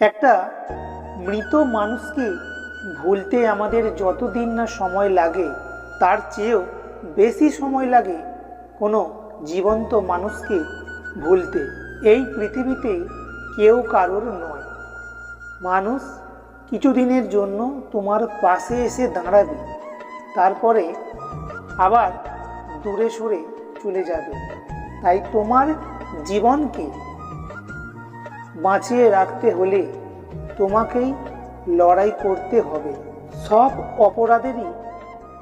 একটা মৃত মানুষকে ভুলতে আমাদের যতদিন না সময় লাগে, তার চেয়েও বেশি সময় লাগে কোনো জীবন্ত মানুষকে ভুলতে। এই পৃথিবীতে কেউ কারোর নয়। মানুষ কিছুদিনের জন্য তোমার পাশে এসে দাঁড়াবে, তারপরে আবার দূরে সরে চলে যাবে। তাই তোমার জীবনকে বাঁচিয়ে রাখতে হলে তোমাকেই লড়াই করতে হবে। সব অপরাধেরই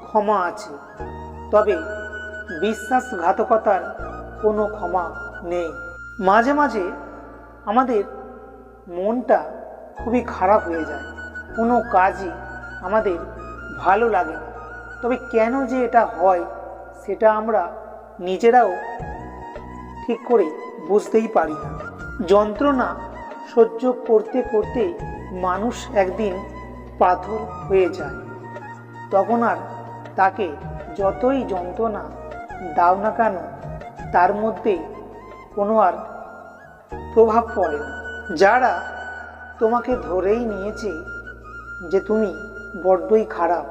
ক্ষমা আছে। তবে বিশ্বাসঘাতকতার কোনো ক্ষমা নেই। মাঝে মাঝে আমাদের মনটা খুবই খারাপ হয়ে যায়। কোনো কাজই আমাদের ভালো লাগে না। তবে কেন যে এটা হয়, সেটা আমরা নিজেরাও ঠিক করে বুঝতেই পারি না। যন্ত্রণা সহ্য করতে করতে মানুষ একদিন পাথর হয়ে যায়। তখন আর তাকে যতই যন্ত্রণা দাও না কেন, তার মধ্যে কোনো আর প্রভাব পড়ে না। যারা তোমাকে ধরেই নিয়েছে যে তুমি বড্ডই খারাপ,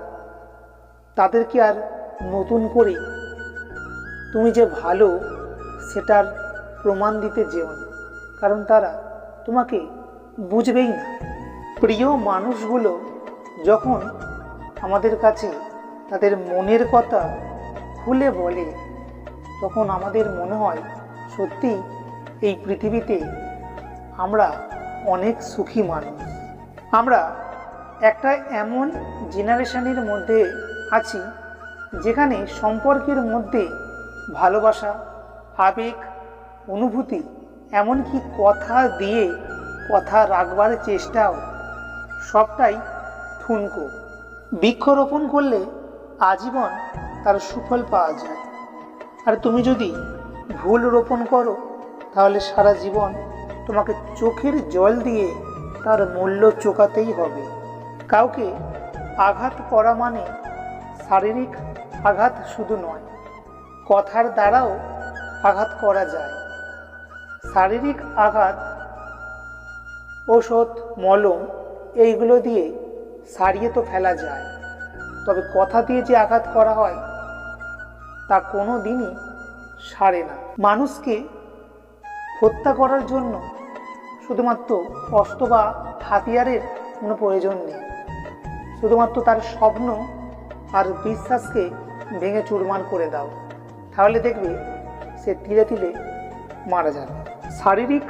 তাদেরকে আর নতুন করে তুমি যে ভালো, সেটার প্রমাণ দিতে যেও না। কারণ তারা তোমাকে বুঝবেই না। প্রিয় মানুষগুলো যখন আমাদের কাছে তাদের মনের কথা খুলে বলে, তখন আমাদের মনে হয় সত্যি এই পৃথিবীতে আমরা অনেক সুখী মানুষ। আমরা একটা এমন জেনারেশনের মধ্যে আছি যেখানে সম্পর্কের মধ্যে ভালোবাসা, আবেগ, অনুভূতি এমনকি কথা দিয়ে কথা রাখবার চেষ্টাও। সবটাই ঠুনকো বৃক্ষরোপণ করলে আজীবন তার সুফল পাওয়া যায়। আর তুমি যদি ভুল রোপণ করো, তাহলে সারা জীবন তোমাকে চোখের জল দিয়ে তার মূল্য চোকাতেই হবে। কাউকে আঘাত করা মানে শারীরিক আঘাত শুধু নয়, কথার দ্বারাও আঘাত করা যায়। শারীরিক আঘাত, ওষুধ, মলম, এইগুলো দিয়ে সারিয়ে তো ফেলা যায়। তবে কথা দিয়ে যে আঘাত করা হয়, তা কোনো দিনই সারে না। মানুষকে হত্যা করার জন্য শুধুমাত্র অস্ত্র বা হাতিয়ারের কোনো প্রয়োজন নেই। শুধুমাত্র তার স্বপ্ন আর বিশ্বাসকে ভেঙে চুরমার করে দাও। তাহলে দেখবে সে ধীরে ধীরে মারা যাবে। শারীরিক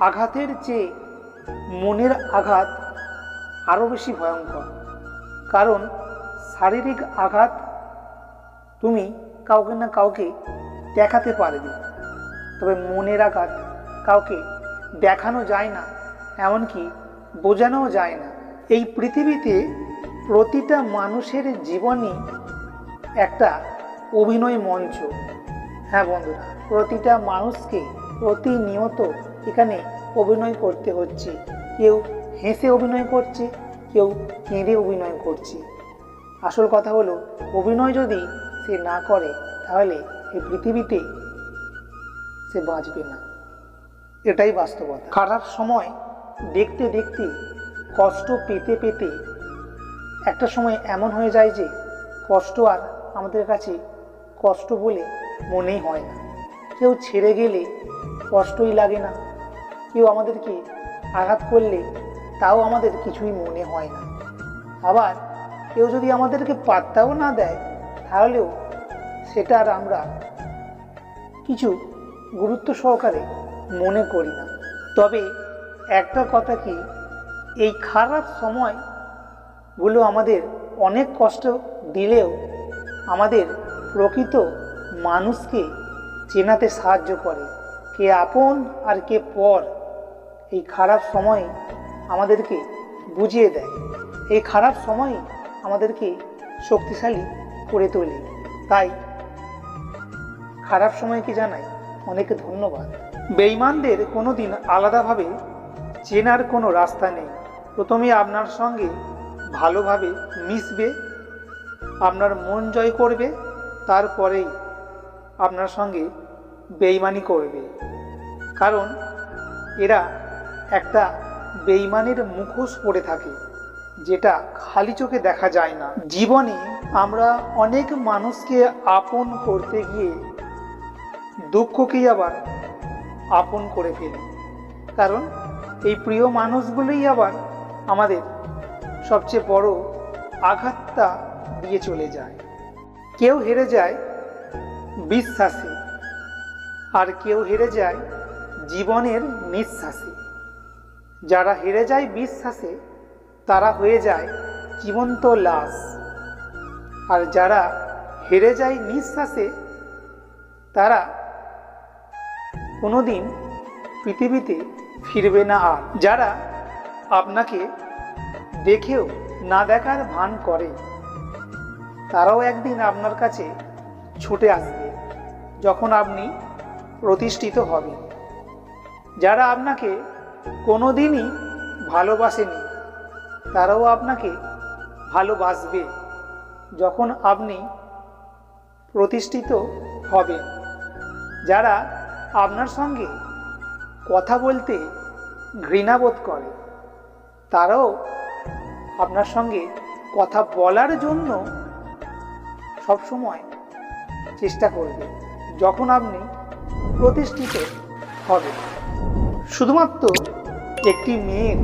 আঘাতের চেয়ে মনের আঘাত আরও বেশি ভয়ঙ্কর। কারণ শারীরিক আঘাত তুমি কাউকে না কাউকে দেখাতে পারবে। তবে মনের আঘাত কাউকে দেখানো যায় না, এমনকি বোঝানোও যায় না। এই পৃথিবীতে প্রতিটা মানুষের জীবনই একটা অভিনয় মঞ্চ। হ্যাঁ বন্ধুরা, প্রতিটা মানুষকে প্রতিনিয়ত এখানে অভিনয় করতে হচ্ছে। কেউ হেসে অভিনয় করছে, কেউ কেঁদে অভিনয় করছে। আসল কথা হলো, অভিনয় যদি সে না করে, তাহলে এই পৃথিবীতে সে বাঁচবে না। এটাই বাস্তবতা। খারাপ সময় দেখতে দেখতে, কষ্ট পেতে পেতে, একটা সময় এমন হয়ে যায় যে, কষ্ট আর আমাদের কাছে কষ্ট বলে মনেই হয় না। কেউ ছেড়ে গেলে কষ্টই লাগে না। কেউ আমাদেরকে আঘাত করলে তাও আমাদের কিছুই মনে হয় না। আবার কেউ যদি আমাদেরকে পাত্তাও না দেয়, তাহলেও সেটা আর আমরা কিছু গুরুত্ব সহকারে মনে করি না। তবে একটা কথা কি, এই খারাপ সময়গুলো আমাদের অনেক কষ্ট দিলেও আমাদের প্রকৃত মানুষকে চেনাতে সাহায্য করে। কে আপন আর কে পর এই খারাপ সময় আমাদেরকে বুঝিয়ে দেয়। এই খারাপ সময় আমাদেরকে শক্তিশালী করে তোলে। তাই খারাপ সময়কে জানাই অনেক ধন্যবাদ। বেইমানদের কোনো দিন আলাদাভাবে চেনার কোনো রাস্তা নেই। প্রথমে আপনার সঙ্গে ভালোভাবে মিশবে, আপনার মন জয় করবে, তারপরেই আপনার সঙ্গে বেইমানি করবে। কারণ এরা একটা বেইমানের মুখোশ পড়ে থাকে, যেটা খালি চোখে দেখা যায় না। জীবনে আমরা অনেক মানুষকে আপন করতে গিয়ে দুঃখকেই আবার আপন করে ফেলি। কারণ এই প্রিয় মানুষগুলোই আবার আমাদের সবচেয়ে বড় আঘাতটা দিয়ে চলে যায়। কেউ হেরে যায় বিশ্বাসে আর কেউ হেরে যায় জীবনের নিঃশ্বাসে। যারা হেরে যায় বিশ্বাসে, তারা হয়ে যায় জীবন্ত লাশ। আর যারা হেরে যায় নিঃশ্বাসে, তারা কোনোদিন পৃথিবীতে ফিরবে না আর। যারা আপনাকে দেখেও না দেখার ভান করে, তারাও একদিন আপনার কাছে ছুটে আসবে। যখন আপনি প্রতিষ্ঠিত হবে। যারা আপনাকে কোনো দিনই ভালোবাসেনি, তারাও আপনাকে ভালোবাসবে যখন আপনি প্রতিষ্ঠিত হবেন। যারা আপনার সঙ্গে কথা বলতে ঘৃণাবোধ করে, তারাও আপনার সঙ্গে কথা বলার জন্য সবসময় চেষ্টা করবে। যখন আপনি প্রতিষ্ঠিত হবে। শুধুমাত্র একটি মেয়ের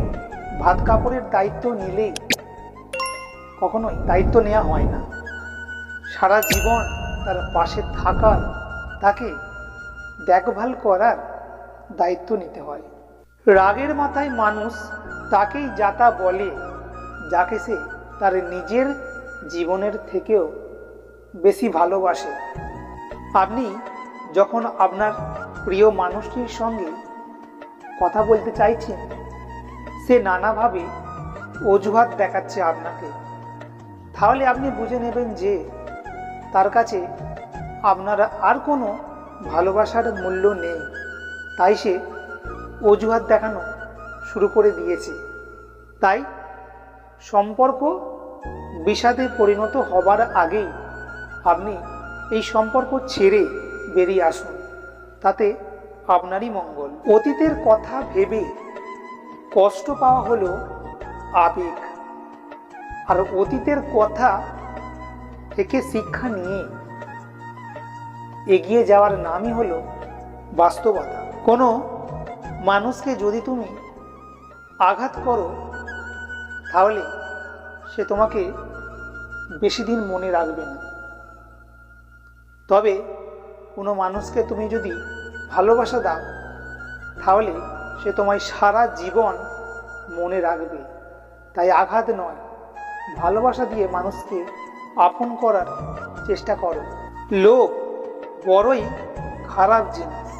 ভাত কাপড়ের দায়িত্ব নিলেই কখনোই দায়িত্ব নেওয়া হয় না। সারা জীবন তার পাশে থাকার তাকে দেখভাল করার দায়িত্ব নিতে হয়। রাগের মাথায় মানুষ তাকেই যাতা বলে, যাকে সে তার নিজের জীবনের থেকেও বেশি ভালোবাসে। আপনি যখন আপনার প্রিয় মানুষটির সঙ্গে কথা বলতে চাইছেন, সে নানাভাবে অজুহাত দেখাচ্ছে আপনাকে। তাহলে আপনি বুঝে নেবেন যে তার কাছে আপনার আর কোনো ভালোবাসার মূল্য নেই। তাই সে অজুহাত দেখানো শুরু করে দিয়েছে। তাই সম্পর্ক বিষাদে পরিণত হবার আগেই আপনি এই সম্পর্ক ছেড়ে বেরিয়ে আসুন। তাতে আপনারই মঙ্গল। অতীতের কথা ভেবে কষ্ট পাওয়া হলো আবেগ। আর অতীতের কথা থেকে শিক্ষা নিয়ে এগিয়ে যাওয়ার নামই হলো বাস্তবতা। কোনো মানুষকে যদি তুমি আঘাত করো, তাহলে সে তোমাকে বেশি দিন মনে রাখবে না। তবে কোনো মানুষকে তুমি যদি ভালোবাসা দাও, তাহলে সে তোমায় সারা জীবন মনে রাখবে। তাই আঘাত নয়, ভালোবাসা দিয়ে মানুষকে আপন করার চেষ্টা করো। লোভ বড়ই খারাপ জিনিস।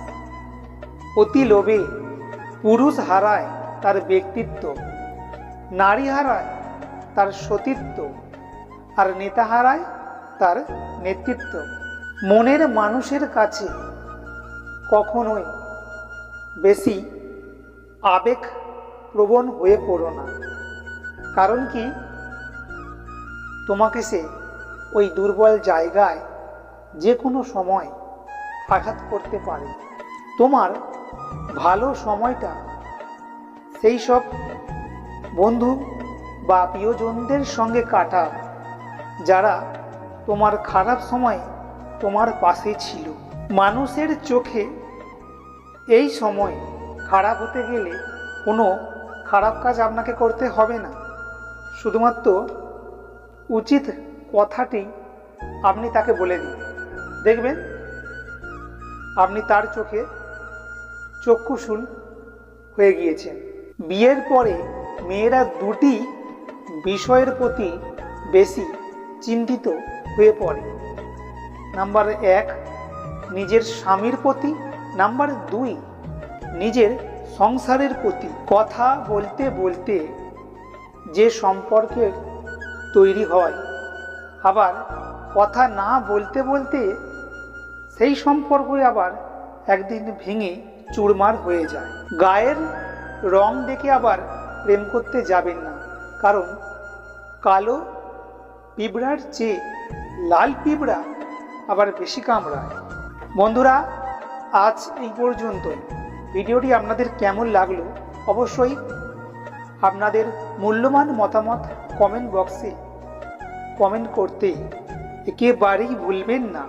অতি লোভে পুরুষ হারায় তার ব্যক্তিত্ব, নারী হারায় তার সতীত্ব, আর নেতা হারায় তার নেতৃত্ব। মনের মানুষের কাছে কখনোই বেশি আবেগ প্রবণ হয়ে পড়ো না। কারণ কি? তোমাকে সে ওই দুর্বল জায়গায় যে কোনো সময় আঘাত করতে পারে। তোমার ভালো সময়টা সেই সব বন্ধু বা প্রিয়জনদের সঙ্গে কাটা যারা তোমার খারাপ সময়ে তোমার পাশে ছিল। মানুষের চোখে এই সময় খারাপ হতে গেলে কোনো খারাপ কাজ আপনাকে করতে হবে না। শুধুমাত্র উচিত কথাটি আপনি তাকে বলে দিন। দেখবেন, আপনি তার চোখে চক্ষুশূল হয়ে গিয়েছেন। বিয়ের পরে মেয়েরা দুটি বিষয়ের প্রতি বেশি চিন্তিত হয়ে পড়ে। নাম্বার এক, নিজের স্বামীর প্রতি। নাম্বার দুই, নিজের সংসারের প্রতি। কথা বলতে বলতে যে সম্পর্কের তৈরি হয়, আবার কথা না বলতে বলতে সেই সম্পর্কই আবার একদিন ভেঙে চুরমার হয়ে যায়। গায়ের রং দেখে আবার প্রেম করতে যাবেন না, কারণ কালো পিঁপড়ার চেয়ে লাল পিঁপড়া আবার বেশি কামড়ায়। বন্ধুরা, আজ এই পর্যন্ত ভিডিওটি আপনাদের কেমন লাগল অবশ্যই আপনাদের মূল্যবান মতামত কমেন্ট বক্সে কমেন্ট করতে একেবারেই ভুলবেন না।